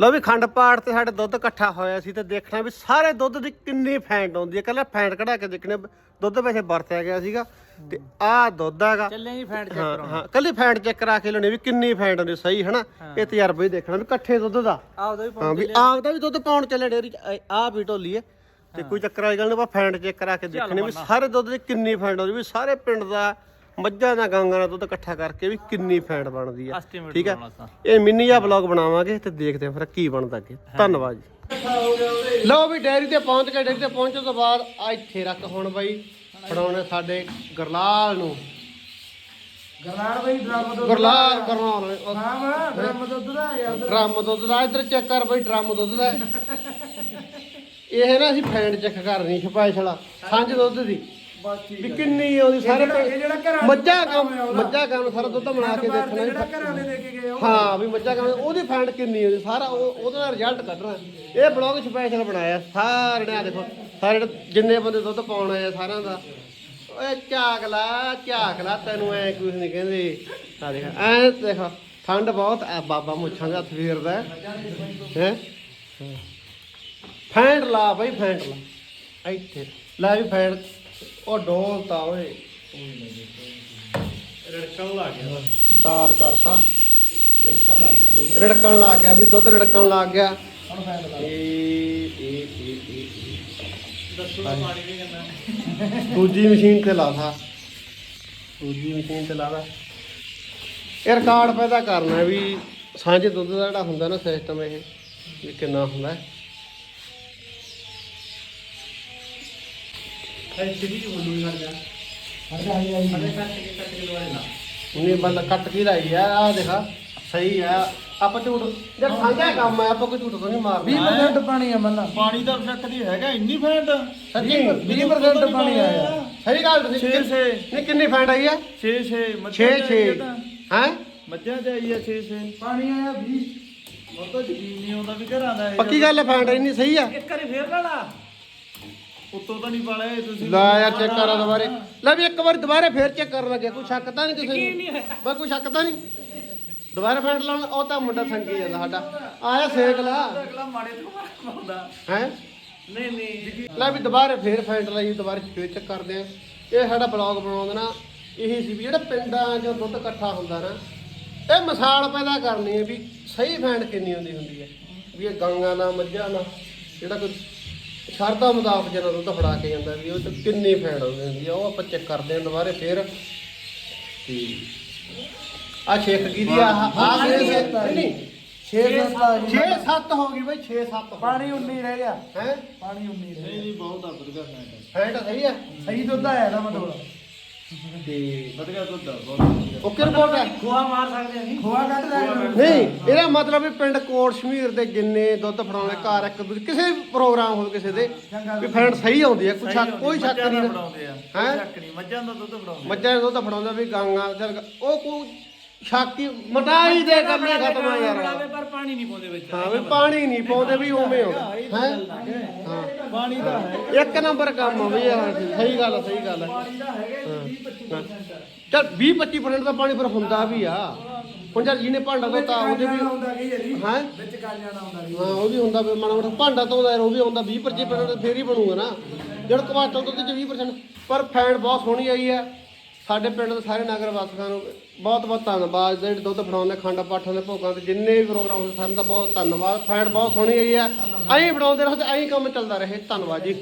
ਲਓ ਵੀ ਖੰਡ ਪਾਠ ਤੇ ਸਾਡੇ ਦੁੱਧ ਇਕੱਠਾ ਹੋਇਆ ਸੀ ਤੇ ਦੇਖਣਾ ਵੀ ਸਾਰੇ ਦੁੱਧ ਦੀ ਕਿੰਨੀ ਫੈਂਟ ਆਉਂਦੀ ਹੈ। ਕੱਲਾ ਫੈਂਟ ਕਢਾ ਕੇ ਦੇਖਣੇ ਦੁੱਧ ਵੈਸੇ ਵਰਤਿਆ ਗਿਆ ਸੀਗਾ ਤੇ ਆਹ ਦੁੱਧ ਹੈਗਾ। ਚੱਲੇ ਜੀ ਫੈਂਟ ਚੈੱਕ ਕਰਾਉਣਾ। ਹਾਂ ਕੱਲੀ ਫੈਂਟ ਚੈੱਕ ਕਰਾ ਕੇ ਲੈਣੀ ਵੀ ਕਿੰਨੀ ਫੈਂਟ ਆਉਂਦੀ ਸਹੀ ਹਨਾ? ਇਹ ਤਜਰਬਾ ਹੀ ਦੇਖਣਾ ਵੀ ਇਕੱਠੇ ਦੁੱਧ ਦਾ। ਆ ਉਹਦਾ ਵੀ ਹਾਂ ਵੀ ਆਪ ਦਾ ਵੀ ਦੁੱਧ ਪਾਉਣ ਚੱਲੇ ਡੇਰੀ ਚ ਆਹ ਵੀ ਢੋਲੀ ਹੈ ਤੇ ਕੋਈ ਚੱਕਰ ਵਾਲੀ ਗੱਲ ਨਹੀਂ ਬਾ ਫੈਂਟ ਚੈੱਕ ਕਰਾ ਕੇ ਦੇਖਣੀ ਵੀ ਸਾਰੇ ਦੁੱਧ ਦੀ ਕਿੰਨੀ ਫੈਂਟ ਆਉਂਦੀ ਵੀ ਸਾਰੇ ਪਿੰਡ ਦਾ ਮੱਝਾਂ ਦਾ ਗਾਂਗਾਂ ਦਾ ਦੁੱਧ ਇਕੱਠਾ ਕਰਕੇ ਵੀ ਕਿੰਨੀ ਫੈਂਟ ਬਣਦੀ ਆ। Estimate ਠੀਕ ਹੈ ਬਣਾਉਣਾ ਇਹ ਮਿੰਨੀ ਜਿਹਾ ਬਲੌਗ ਬਣਾਵਾਂਗੇ ਤੇ ਦੇਖਦੇ ਹਾਂ ਫਿਰ ਕੀ ਬਣਦਾ ਅੱਗੇ। ਧੰਨਵਾਦ ਜੀ। ਲਓ ਵੀ ਡੈਰੀ ਤੇ ਪਹੁੰਚ ਗਏ ਡੈਰੀ ਤੇ ਪਹੁੰਚਣ ਤੋਂ ਬਾਅਦ ਆ ਇੱਥੇ ਰੱਖ ਹੁਣ ਬਾਈ ਫੜਾਉਣੇ ਸਾਡੇ ਗਰਲਾਲ ਨੂੰ। ਗਲਾੜ ਬਈ ਡਰਮ ਦੁੱਧ ਗਰਲਾਲ ਗਰਲਾਲ ਨੇ ਉਹ ਹਾਂ ਵਾ ਡਰਮ ਦੁੱਧ ਦਾ ਆ ਗਿਆ ਡਰਮ ਦੁੱਧ ਦਾ ਇੱਧਰ ਚੈੱਕ ਕਰ ਬਈ ਡਰਮ ਦੁੱਧ ਦਾ। ਇਹ ਨਾ ਅਸੀਂ ਫੈਂਡ ਚੈੱਕ ਕਰਨੀ ਸਪੈਸ਼ਲ ਸਾਂਝ ਦੁੱਧ ਦੀ। ਵੀ ਕਿੰਨੀ ਆਉਂਦੀ ਸਾਰੇ ਇਹ ਜਿਹੜਾ ਘਰਾਂ ਮੱਝਾਂ ਕੰਮ ਮੱਝਾਂ ਕੰਮ ਸਾਰਾ ਦੁੱਧ ਬਣਾ ਕੇ ਦੇਖਣਾ। ਵੀ ਜਿਹੜਾ ਘਰਾਂ ਦੇ ਲੈ ਕੇ ਗਏ ਉਹ। ਹਾਂ ਵੀ ਮੱਝਾਂ ਕੰਮ ਉਹਦੀ ਫੈਂਡ ਕਿੰਨੀ ਆਉਂਦੀ ਸਾਰਾ ਉਹ- ਉਹਦਾ ਦਾ ਰਿਜ਼ਲਟ ਕੱਢਣਾ। ਇਹ ਬਲੌਗ ਸਪੈਸ਼ਲ ਬਣਾਇਆ। ਸਾਰੇ ਨੇ ਆਹ ਦੇਖੋ ਸਾਰੇ ਜਿਹੜੇ ਜਿੰਨੇ ਬੰਦੇ ਦੁੱਧ ਪਾਉਣ ਆਏ ਆ ਸਾਰਿਆਂ ਦਾ। ਓਏ ਝਾਕਲਾ ਝਾਕਲਾ ਤੈਨੂੰ ਐ ਕੁਝ ਨਹੀਂ ਕਹਿੰਦੇ। ਆ ਦੇਖ ਐ ਦੇਖ ਠੰਡ ਬਹੁਤ ਆ ਬਾਬਾ ਮੁੱਛਾਂ ਦੇ ਹੱਥ ਫੇਰਦਾ ਹੈ। ਫੈਂਡ ਲਾ ਬਈ ਫੈਂਡ ਲਾ। ਇੱਥੇ। ਲੈ ਵੀ ਫੈਂਡ ਉਹ ਡੋਲਤਾ ਓਏ। ਰੜਕਣ ਲੱਗ ਗਿਆ। ਕਰਤਾ। ਰੜਕਣ ਲੱਗ ਗਿਆ। ਰੜਕਣ ਲੱਗ ਗਿਆ ਵੀ ਦੁੱਧ ਰੜਕਣ ਲੱਗ ਗਿਆ। ਹੁਣ ਫੈਨ ਲਾ ਇਹ ਇਹ ਇਹ ਇਹ ਦੱਸੋ ਤਾਂ ਪਾਣੀ ਵੀ ਕਰਨਾ ਦੂਜੀ ਮਸ਼ੀਨ ਤੇ ਲਾਦਾ ਦੂਜੀ ਮਸ਼ੀਨ ਤੇ ਲਾਦਾ ਇਹ ਰਿਕਾਰਡ ਪੈਦਾ ਕਰਨਾ ਵੀ ਸਾਂਝੇ ਦੁੱਧ ਦਾ ਜਿਹੜਾ ਹੁੰਦਾ ਨਾ ਸਿਸਟਮ ਇਹ ਵੀ ਕਿੰਨਾ ਹੁੰਦਾ। ਉਹਨੇ ਬੰਦਾ ਕੱਟ ਕੇ ਲਾਈ ਆ ਆ ਦੇਖਾ ਸਹੀ ਆ। ਆਪਾਂ ਝੂਠ ਜਦ ਸਾਂਝਾ ਕੰਮ ਆ ਆਪਾਂ ਕੋਈ ਝੂਠ ਤਾਂ ਨਹੀਂ ਮਾਰਦੇ 20% ਪਾਣੀ ਆ ਮੰਨਾ ਪਾਣੀ ਦਾ ਫੈਕਟ ਦੀ ਹੈਗਾ ਇੰਨੀ ਫੈਂਟ ਸੱਚੀ 20% ਪਾਣੀ ਆਇਆ। ਸਹੀ ਗੱਲ ਤੁਸੀਂ। 6 6 ਨਹੀਂ ਕਿੰਨੀ ਫੈਂਟ ਆਈ ਆ? 6 6 6 6 ਹੈ? ਮੱਝਾਂ ਚ ਆਈ ਆ 6 6 ਪਾਣੀ ਆਇਆ 20 ਉਹ ਤਾਂ ਯਕੀਨ ਨਹੀਂ ਆਉਂਦਾ ਵੀ ਘਰਾਂ ਦਾ ਪੱਕੀ ਗੱਲ ਹੈ ਫੈਂਟ ਇੰਨੀ ਸਹੀ ਆ। ਇੱਕ ਵਾਰੀ ਫੇਰ ਲਾ। ਉੱਤੋਂ ਤਾਂ ਨਹੀਂ ਪਾਲਿਆ ਇਹ ਤੁਸੀਂ। ਲੈ ਯਾਰ ਚੈੱਕ ਕਰਾ ਦੁਬਾਰੇ। ਲੈ ਵੀ ਇੱਕ ਵਾਰ ਦੁਬਾਰੇ ਫੇਰ ਚੈੱਕ ਕਰਨ ਲੱਗੇ। ਕੋਈ ਸ਼ੱਕ ਤਾਂ ਨਹੀਂ ਕਿਸੇ ਨੂੰ? ਬਸ ਕੋਈ ਸ਼ੱਕ ਤਾਂ ਨਹੀਂ? ਦੁਬਾਰਾ ਫੈਂਟ ਲਾਉਣ ਉਹ ਤਾਂ ਮੁੰਡਾ ਸੰਗੀ ਜਾਂਦਾ ਸਾਡਾ। ਆਇਆ ਸੇਕ ਲਾ। ਅਗਲਾ ਮਾੜੇ ਤੋਂ ਪਾਉਂਦਾ। ਹੈ? ਨਹੀਂ ਨਹੀਂ। ਲੈ ਵੀ ਦੁਬਾਰੇ ਫੇਰ ਫੈਂਟ ਲਈ ਦੁਬਾਰੇ ਫੇਰ ਚੈੱਕ ਕਰਦੇ ਆ। ਇਹ ਸਾਡਾ ਬਲੌਗ ਬਣਾਉਂਦੇ ਨਾ ਇਹ ਸੀ ਵੀ ਜਿਹੜਾ ਪਿੰਡਾਂ 'ਚ ਦੁੱਧ ਇਕੱਠਾ ਹੁੰਦਾ ਨਾ ਇਹ ਮਿਸਾਲ ਪੈਦਾ ਕਰਨੀ ਹੈ ਵੀ ਸਹੀ ਫੈਂਟ ਕਿੰਨੀ ਹੁੰਦੀ ਹੁੰਦੀ ਹੈ। ਵੀ ਇਹ ਗਾਂਗਾ ਦਾ ਮੱਝਾਂ ਦਾ ਜਿਹੜਾ ਕੋਈ ਸ਼ਰਦਾ ਮੁਤਾਬਕ ਜਦੋਂ ਦੁੱਧ ਫੜਾ ਕੇ ਜਾਂਦਾ ਵੀ ਉਹ ਚ ਕਿੰਨੀ ਫੈਂਟ ਹੁੰਦੀ ਹੁੰਦੀ ਹੈ ਉਹ ਆਪਾਂ ਚੈੱਕ ਕਰਦੇ ਹਾਂ ਦੁਬਾਰੇ ਫੇਰ। ਤੇ ਆ ਛੇਕ ਕੀ ਦੀ ਆ ਆ ਨਹੀਂ 6 7 ਆ ਗਈ 6 7 ਹੋ ਗਈ ਬਈ 6 7 ਪਾਣੀ 19 ਰਹਿ ਗਿਆ। ਹੈ? ਪਾਣੀ 19 ਰਹਿ ਗਿਆ। ਨਹੀਂ ਬਹੁਤ ਆ ਵਧੀਆ ਫੈਂਟ ਫੈਂਟ ਸਹੀ ਆ? ਸਹੀ ਦੁੱਧ ਆਇਆ ਦਾ ਮਤਲਬ। ਤੇ ਵਧੀਆ ਦੁੱਧ ਆ ਬਹੁਤ ਵਧੀਆ। ਓਕੇ ਰਿਪੋਰਟ ਹੈ ਖੋਆ ਮਾਰ ਸਕਦੇ ਅਸੀਂ ਖੋਆ ਕੱਢ ਦਾ ਨਹੀਂ ਇਹਦਾ ਮਤਲਬ ਵੀ ਪਿੰਡ ਕੋਟ ਸ਼ਮੀਰ ਦੇ ਜਿੰਨੇ ਦੁੱਧ ਫੜਾਉਣੇ ਘਰ ਇੱਕ ਦੂਜੇ ਕਿਸੇ ਵੀ ਪ੍ਰੋਗਰਾਮ ਹੋਵੇ ਕਿਸੇ ਦੇ ਵੀ ਫੈਂਟ ਸਹੀ ਆਉਂਦੀ ਹੈ ਕੋਈ ਸ਼ੱਕ ਕੋਈ ਸ਼ੱਕ ਮੱਝਾਂ ਦਾ ਨਹੀਂ ਫੜਾਉਂਦੇ ਆ। ਹੈਂ? ਕੋਈ ਸ਼ੱਕ ਨਹੀਂ ਮੱਝਾਂ ਦਾ ਦੁੱਧ ਫੜਾਉਂਦੇ ਮੱਝਾਂ ਦਾ ਦੁੱਧ ਫੜਾਉਂਦਾ ਵੀ ਗਾਂਗਾ ਚੱਲ ਉਹ ਕੋਈ ਸ਼ੱਕੀ ਮਟਾਈ ਦੇ ਕੰਮ ਹੀ ਖਤਮ ਆ ਯਾਰ ਪਰ ਪਾਣੀ ਨਹੀਂ ਪਾਉਂਦੇ ਵਿੱਚ ਹਾਂ ਵੀ ਪਾਣੀ ਨਹੀਂ ਪਾਉਂਦੇ ਵੀ ਉਵੇਂ ਹੈ ਹਾਂ? ਪਾਣੀ ਦਾ ਹੈ। ਇੱਕ ਨੰਬਰ ਕੰਮ ਆ ਵੀ ਯਾਰ ਸਹੀ ਗੱਲ ਸਹੀ ਗੱਲ ਹੈ ਪਾਣੀ ਦਾ ਹੈਗਾ 20 25% ਚਲ 20 25% ਦਾ ਪਾਣੀ ਫਿਰ ਹੁੰਦਾ ਵੀ ਆ। ਹੁਣ ਜਦ ਜਿਹਨੇ ਭਾਂਡਾ ਧੋਤਾ ਉਹਦੇ ਵੀ ਹੈ ਵਿੱਚ ਕਾ ਜਾਣਾ ਆਉਂਦਾ ਵੀ ਹਾਂ ਉਹ ਵੀ ਹੁੰਦਾ ਮਾੜਾ ਮੋਟਾ। ਭਾਂਡਾ ਧੋਦਾ ਯਾਰ ਉਹ ਵੀ ਆਉਂਦਾ 20 25% ਫੇਰ ਹੀ ਬਣੂਗਾ ਨਾ। ਜਿਹੜਾ ਕਵਾਟਲ ਦੁੱਧ ਚ 20% ਪਰ ਫੈਂਟ ਬਹੁਤ ਸੋਹਣੀ ਆਈ ਹੈ। ਸਾਡੇ ਪਿੰਡ ਦੇ ਸਾਰੇ ਨਗਰ ਵਾਸੀਆਂ ਨੂੰ ਬਹੁਤ ਬਹੁਤ ਧੰਨਵਾਦ। ਜਿਹੜੇ ਦੁੱਧ ਫੜਾਉਂਦੇ, ਖੰਡ ਪਾਠਾਂ ਦੇ ਭੋਗਾਂ ਤੇ ਜਿੰਨੇ ਵੀ ਪ੍ਰੋਗਰਾਮ ਹੁੰਦੇ, ਸਾਰਿਆਂ ਦਾ ਬਹੁਤ ਧੰਨਵਾਦ। ਫੈਂਟ ਬਹੁਤ ਸੋਹਣੀ ਆਈ ਹੈ। ਐਂ ਫੜਾਉਂਦੇ ਰਹੋ ਤੇ ਐਂ ਕੰਮ ਚੱਲਦਾ ਰਹੇ। ਧੰਨਵਾਦ ਜੀ।